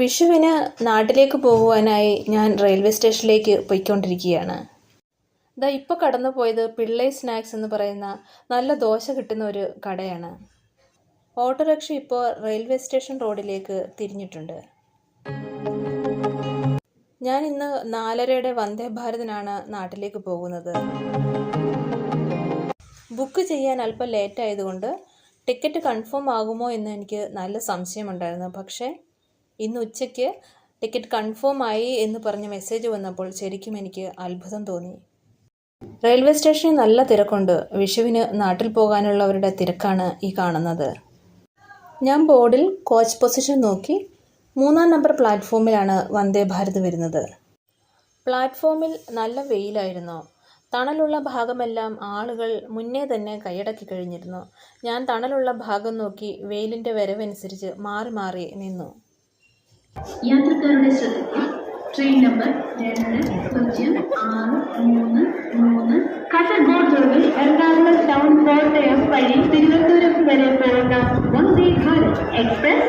വിഷുവിന് നാട്ടിലേക്ക് പോകുവാനായി ഞാൻ റെയിൽവേ സ്റ്റേഷനിലേക്ക് പോയിക്കൊണ്ടിരിക്കുകയാണ്. ദാ ഇപ്പോൾ കടന്നു പോയത് പിള്ളൈ സ്നാക്സ് എന്ന് പറയുന്ന നല്ല ദോശ കിട്ടുന്ന ഒരു കടയാണ്. ഓട്ടോറിക്ഷ ഇപ്പോൾ റെയിൽവേ സ്റ്റേഷൻ റോഡിലേക്ക് തിരിഞ്ഞിട്ടുണ്ട്. ഞാൻ ഇന്ന് നാലരയുടെ വന്ദേ ഭാരതിനാണ് നാട്ടിലേക്ക് പോകുന്നത്. ബുക്ക് ചെയ്യാൻ അല്പം ലേറ്റ് ആയതുകൊണ്ട് ടിക്കറ്റ് കൺഫേം ആകുമോ എന്ന് എനിക്ക് നല്ല സംശയമുണ്ടായിരുന്നു. പക്ഷേ ഇന്ന് ഉച്ചയ്ക്ക് ടിക്കറ്റ് കൺഫേം ആയി എന്ന് പറഞ്ഞ മെസ്സേജ് വന്നപ്പോൾ ശരിക്കും എനിക്ക് അത്ഭുതം തോന്നി. റെയിൽവേ സ്റ്റേഷനിൽ നല്ല തിരക്കുണ്ട്. വിഷുവിന് നാട്ടിൽ പോകാനുള്ളവരുടെ തിരക്കാണ് ഈ കാണുന്നത്. ഞാൻ ബോർഡിൽ കോച്ച് പൊസിഷൻ നോക്കി മൂന്നാം നമ്പർ പ്ലാറ്റ്ഫോമിലാണ് വന്ദേ ഭാരത് വരുന്നത്. പ്ലാറ്റ്ഫോമിൽ നല്ല വെയിലായിരുന്നു. തണലുള്ള ഭാഗമെല്ലാം ആളുകൾ മുന്നേ തന്നെ കൈയടക്കി കഴിഞ്ഞിരുന്നു. ഞാൻ തണലുള്ള ഭാഗം നോക്കി വെയിലിന്റെ വരവനുസരിച്ച് മാറി മാറി നിന്നു. യാത്രക്കാരുടെ ശ്രദ്ധയ്ക്ക് ട്രെയിൻ നമ്പർ രണ്ട് പൂജ്യം ആറ് മൂന്ന് മൂന്ന്. കാസർഗോഡ് റോഡിൽ എറണാകുളം ടൗൺ കോട്ടയം വഴി തിരുവനന്തപുരം വരെ പോകുന്ന വന്ദേ ഭാരത് എക്സ്പ്രസ്.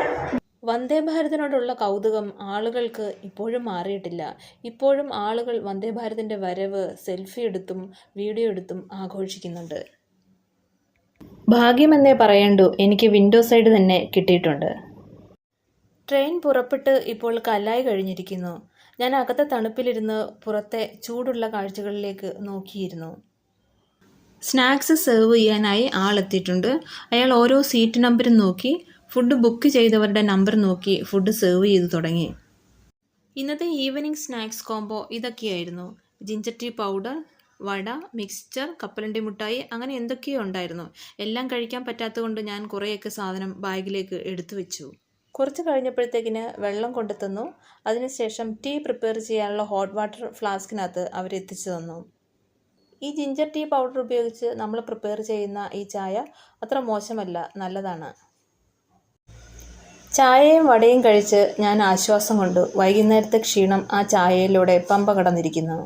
വന്ദേ ഭാരതിനോടുള്ള കൗതുകം ആളുകൾക്ക് ഇപ്പോഴും മാറിയിട്ടില്ല. ഇപ്പോഴും ആളുകൾ വന്ദേ ഭാരതിന്റെ വരവ് സെൽഫി എടുത്തും വീഡിയോ എടുത്തും ആഘോഷിക്കുന്നുണ്ട്. ഭാഗ്യമെന്നേ പറയണ്ടു എനിക്ക് വിൻഡോ സൈഡ് തന്നെ കിട്ടിയിട്ടുണ്ട്. ട്രെയിൻ പുറപ്പെട്ട് ഇപ്പോൾ കല്ലായി കഴിഞ്ഞിരിക്കുന്നു. ഞാൻ അകത്തെ തണുപ്പിലിരുന്ന് പുറത്തെ ചൂടുള്ള കാഴ്ചകളിലേക്ക് നോക്കിയിരുന്നു. സ്നാക്സ് സെർവ് ചെയ്യാനായി ആളെത്തിയിട്ടുണ്ട് അയാൾ ഓരോ സീറ്റ് നമ്പറും നോക്കി ഫുഡ് ബുക്ക് ചെയ്തവരുടെ നമ്പർ നോക്കി ഫുഡ് സെർവ് ചെയ്തു തുടങ്ങി. ഇന്നത്തെ ഈവനിങ് സ്നാക്സ് കോംബോ ഇതൊക്കെയായിരുന്നു. Ginger tea powder vada mixture കപ്പലണ്ടി മുട്ടായി അങ്ങനെ എന്തൊക്കെയോ ഉണ്ടായിരുന്നു. എല്ലാം കഴിക്കാൻ പറ്റാത്തതുകൊണ്ട് ഞാൻ കുറേയൊക്കെ സാധനം ബാഗിലേക്ക് എടുത്തു വെച്ചു കുറച്ച് കഴിഞ്ഞപ്പോഴത്തേക്കിന് വെള്ളം കൊണ്ടു തന്നു അതിനുശേഷം ടീ പ്രിപ്പയർ ചെയ്യാനുള്ള ഹോട്ട് വാട്ടർ ഫ്ലാസ്കിനകത്ത് അവർ എത്തിച്ചു തന്നു. ഈ ജിഞ്ചർ ടീ പൗഡർ ഉപയോഗിച്ച് നമ്മൾ പ്രിപ്പയർ ചെയ്യുന്ന ഈ ചായ അത്ര മോശമല്ല നല്ലതാണ്. ചായയും വടയും കഴിച്ച് ഞാൻ ആശ്വാസം കൊണ്ട് വൈകുന്നേരത്തെ ക്ഷീണം ആ ചായയിലൂടെ പമ്പ കടന്നിരിക്കുന്നു.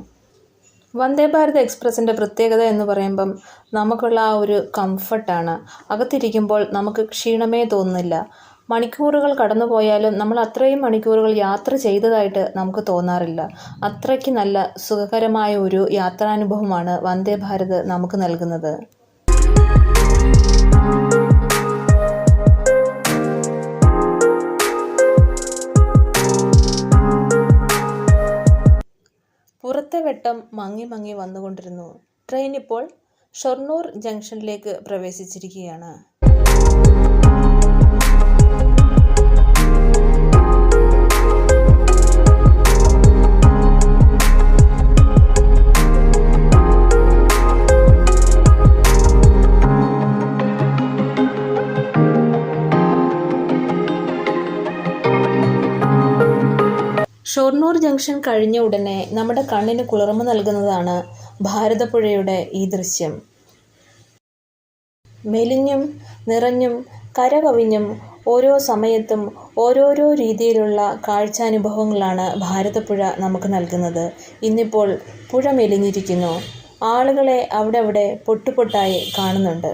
വന്ദേ ഭാരത് എക്സ്പ്രസിന്റെ പ്രത്യേകത എന്ന് പറയുമ്പം നമുക്കുള്ള ആ ഒരു കംഫർട്ടാണ് അകത്തിരിക്കുമ്പോൾ നമുക്ക് ക്ഷീണമേ തോന്നുന്നില്ല. മണിക്കൂറുകൾ കടന്നുപോയാലും നമ്മൾ അത്രയും മണിക്കൂറുകൾ യാത്ര ചെയ്തതായിട്ട് നമുക്ക് തോന്നാറില്ല. അത്രയ്ക്ക് നല്ല സുഖകരമായ ഒരു യാത്രാനുഭവമാണ് വന്ദേ ഭാരത് നമുക്ക് നൽകുന്നത്. പുറത്തെ വെട്ടം മങ്ങി മങ്ങി വന്നുകൊണ്ടിരുന്നു. ട്രെയിൻ ഇപ്പോൾ ഷൊർണൂർ ജംഗ്ഷനിലേക്ക് പ്രവേശിച്ചിരിക്കുകയാണ്. ഷൊർണൂർ ജംഗ്ഷൻ കഴിഞ്ഞ ഉടനെ നമ്മുടെ കണ്ണിന് കുളിർമ നൽകുന്നതാണ് ഭാരതപ്പുഴയുടെ ഈ ദൃശ്യം. മെലിഞ്ഞും നിറഞ്ഞും കരകവിഞ്ഞും ഓരോ സമയത്തും ഓരോരോ രീതിയിലുള്ള കാഴ്ചാനുഭവങ്ങളാണ് ഭാരതപ്പുഴ നമുക്ക് നൽകുന്നത്. ഇന്നിപ്പോൾ പുഴ മെലിഞ്ഞിരിക്കുന്നു. ആളുകളെ അവിടെ അവിടെ പൊട്ടുപൊട്ടായി കാണുന്നുണ്ട്.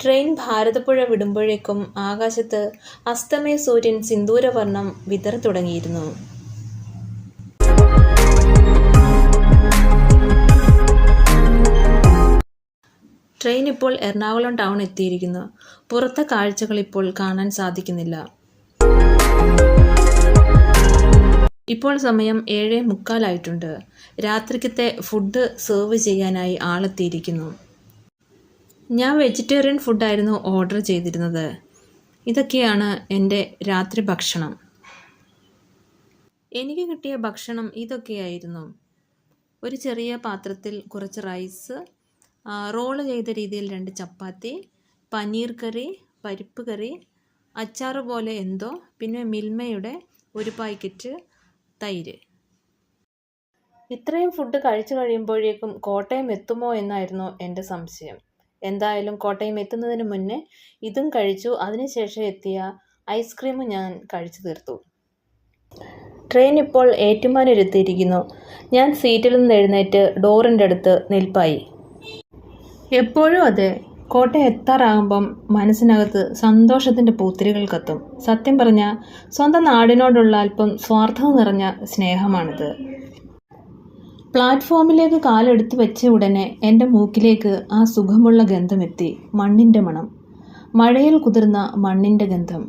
ട്രെയിൻ ഭാരതപ്പുഴ വിടുമ്പോഴേക്കും ആകാശത്ത് അസ്തമയ സൂര്യൻ സിന്ദൂരവർണം വിതറ തുടങ്ങിയിരുന്നു. ട്രെയിൻ ഇപ്പോൾ എറണാകുളം ടൗൺ എത്തിയിരിക്കുന്നു. പുറത്തെ കാഴ്ചകൾ ഇപ്പോൾ കാണാൻ സാധിക്കുന്നില്ല. ഇപ്പോൾ സമയം ഏഴേ മുക്കാലായിട്ടുണ്ട്. രാത്രിക്കത്തെ ഫുഡ് സെർവ് ചെയ്യാനായി ആളെത്തിയിരിക്കുന്നു. ഞാൻ വെജിറ്റേറിയൻ ഫുഡായിരുന്നു ഓർഡർ ചെയ്തിരുന്നത്. ഇതൊക്കെയാണ് എന്റെ രാത്രി ഭക്ഷണം. എനിക്ക് കിട്ടിയ ഭക്ഷണം ഇതൊക്കെയായിരുന്നു. ഒരു ചെറിയ പാത്രത്തിൽ കുറച്ച് റൈസ് റോൾ ചെയ്ത രീതിയിൽ രണ്ട് ചപ്പാത്തി പനീർ കറി പരിപ്പ് കറി അച്ചാർ പോലെ എന്തോ പിന്നെ മിൽമയുടെ ഒരു പാക്കറ്റ് തൈര്. ഇത്രയും ഫുഡ് കഴിച്ചു കഴിയുമ്പോഴേക്കും കോട്ടയം എത്തുമോ എന്നായിരുന്നു എന്റെ സംശയം. എന്തായാലും കോട്ടയം എത്തുന്നതിന് മുന്നേ ഇതും കഴിച്ചു. അതിനുശേഷം എത്തിയ ഐസ്ക്രീമും ഞാൻ കഴിച്ചു തീർത്തു. ട്രെയിൻ ഇപ്പോൾ ഏറ്റുമാനൊരുത്തിയിരിക്കുന്നു. ഞാൻ സീറ്റിൽ നിന്ന് എഴുന്നേറ്റ് ഡോറിന്റെ അടുത്ത് നിൽപ്പായി. എപ്പോഴും അതെ കോട്ടയം എത്താറാകുമ്പം മനസ്സിനകത്ത് സന്തോഷത്തിന്റെ പൂത്തിരികൾ കത്തും. സത്യം പറഞ്ഞാൽ സ്വന്തം നാടിനോടുള്ള അല്പം സ്വാർത്ഥത നിറഞ്ഞ സ്നേഹമാണിത്. പ്ലാറ്റ്ഫോമിലേക്ക് കാലെടുത്ത് വെച്ച ഉടനെ എന്റെ മൂക്കിലേക്ക് ആ സുഖമുള്ള ഗന്ധമെത്തി മണ്ണിന്റെ മണം. മഴയിൽ കുതിർന്ന മണ്ണിന്റെ ഗന്ധം.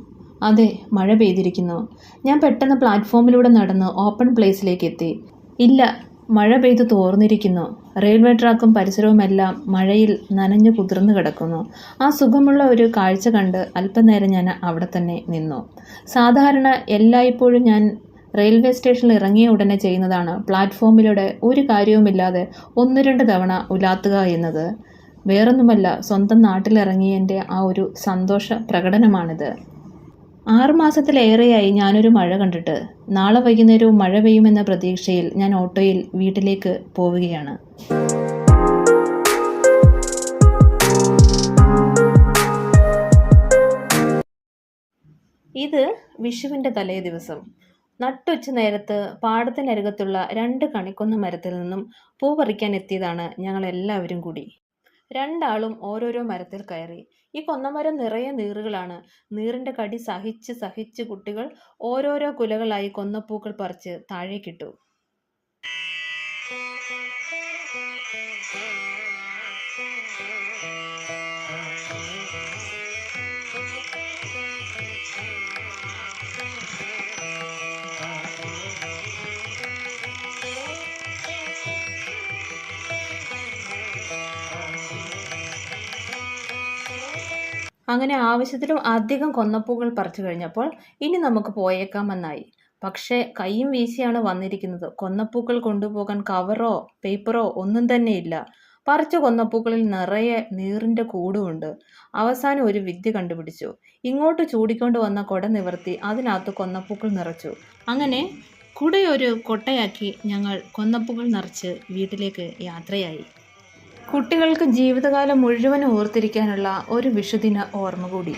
അതെ മഴ പെയ്തിരിക്കുന്നു. ഞാൻ പെട്ടെന്ന് പ്ലാറ്റ്ഫോമിലൂടെ നടന്ന് ഓപ്പൺ പ്ലേസിലേക്ക് എത്തി. ഇല്ല മഴ പെയ്ത് തോർന്നിരിക്കുന്നു. റെയിൽവേ ട്രാക്കും പരിസരവുമെല്ലാം മഴയിൽ നനഞ്ഞു കുതിർന്നു കിടക്കുന്നു. ആ സുഖമുള്ള ഒരു കാഴ്ച കണ്ട് അല്പനേരം ഞാൻ അവിടെ തന്നെ നിന്നു. സാധാരണ എല്ലായ്പ്പോഴും ഞാൻ റെയിൽവേ സ്റ്റേഷനിൽ ഇറങ്ങിയ ഉടനെ ചെയ്യുന്നതാണ്. പ്ലാറ്റ്ഫോമിലൂടെ ഒരു കാര്യവുമില്ലാതെ ഒന്ന് രണ്ട് തവണ ഉലാത്തുക എന്നത്. വേറൊന്നുമല്ല സ്വന്തം നാട്ടിലിറങ്ങിയതിന്റെ ആ ഒരു സന്തോഷ പ്രകടനമാണിത്. ആറുമാസത്തിലേറെയായി ഞാനൊരു മഴ കണ്ടിട്ട്. നാളെ വൈകുന്നേരവും മഴ പെയ്യുമെന്ന പ്രതീക്ഷയിൽ ഞാൻ ഓട്ടോയിൽ വീട്ടിലേക്ക് പോവുകയാണ്. ഇത് വിഷുവിന്റെ തലേ ദിവസം. നട്ടുച്ച നേരത്ത് പാടത്തിനരികത്തുള്ള രണ്ട് കണിക്കൊന്ന മരത്തിൽ നിന്നും പൂ പറിക്കാൻ എത്തിയതാണ് ഞങ്ങൾ എല്ലാവരും കൂടി. രണ്ടാളും ഓരോരോ മരത്തിൽ കയറി. ഈ കൊന്നമരം നിറയെ നീറുകളാണ്. നീറിന്റെ കടി സഹിച്ച് സഹിച്ച് കുട്ടികൾ ഓരോരോ കുലകളായി കൊന്നപ്പൂക്കൾ പറിച്ച് താഴേക്കിട്ടു. അങ്ങനെ ആവശ്യത്തിലും അധികം കൊന്നപ്പൂക്കൾ പറിച്ചു കഴിഞ്ഞപ്പോൾ ഇനി നമുക്ക് പോയേക്കാമെന്നായി പക്ഷേ കൈയും വീശിയാണ് വന്നിരിക്കുന്നത്. കൊന്നപ്പൂക്കൾ കൊണ്ടുപോകാൻ കവറോ പേപ്പറോ ഒന്നും തന്നെ ഇല്ല. പറിച്ച കൊന്നപ്പൂക്കളിൽ നിറയെ നീറിന്റെ കൂടുമുണ്ട്. അവസാനം ഒരു വിദ്യ കണ്ടുപിടിച്ചു. ഇങ്ങോട്ട് ചൂടിക്കൊണ്ട് വന്ന കൊട നിവർത്തി അതിനകത്ത് കൊന്നപ്പൂക്കൾ നിറച്ചു. അങ്ങനെ കുടയൊരു കൊട്ടയാക്കി ഞങ്ങൾ കൊന്നപ്പൂക്കൾ നിറച്ച് വീട്ടിലേക്ക് യാത്രയായി. കുട്ടികൾക്ക് ജീവിതകാലം മുഴുവൻ ഓർത്തിരിക്കാനുള്ള ഒരു വിഷുദിന ഓർമ്മ കൂടി.